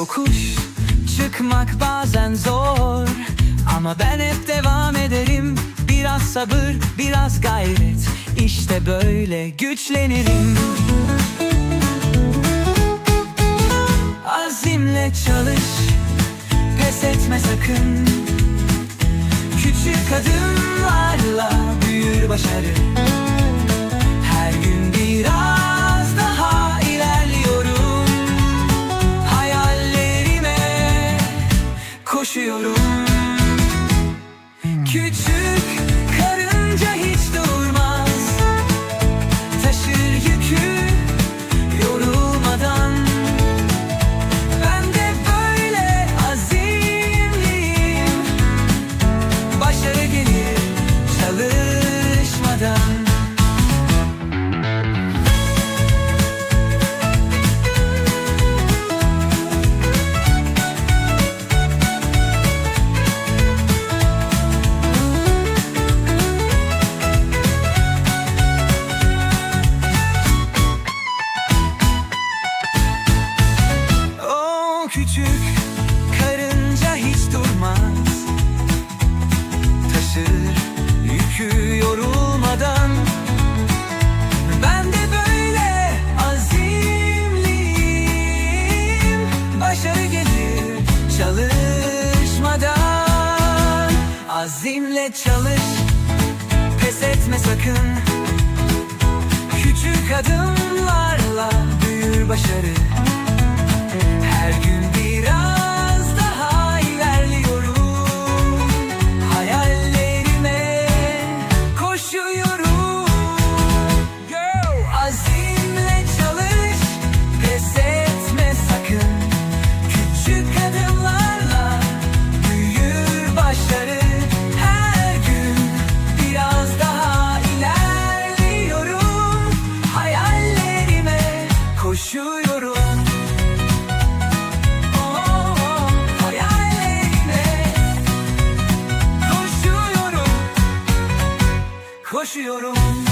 yokuş Çıkmak bazen zor. Ama ben hep devam ederim. Biraz sabır, biraz gayret. İşte böyle güçlenirim. Azimle çalış Pes etme sakın. Küçük adımlarla büyür başarı Küçük küçük karınca hiç durmaz. Taşır yükü yorulmadan. Ben de böyle azimliyim. Başarı gelir çalışmadan. Azimle çalış pes etme sakın. Küçük adımlarla büyür başarı koşuyorum.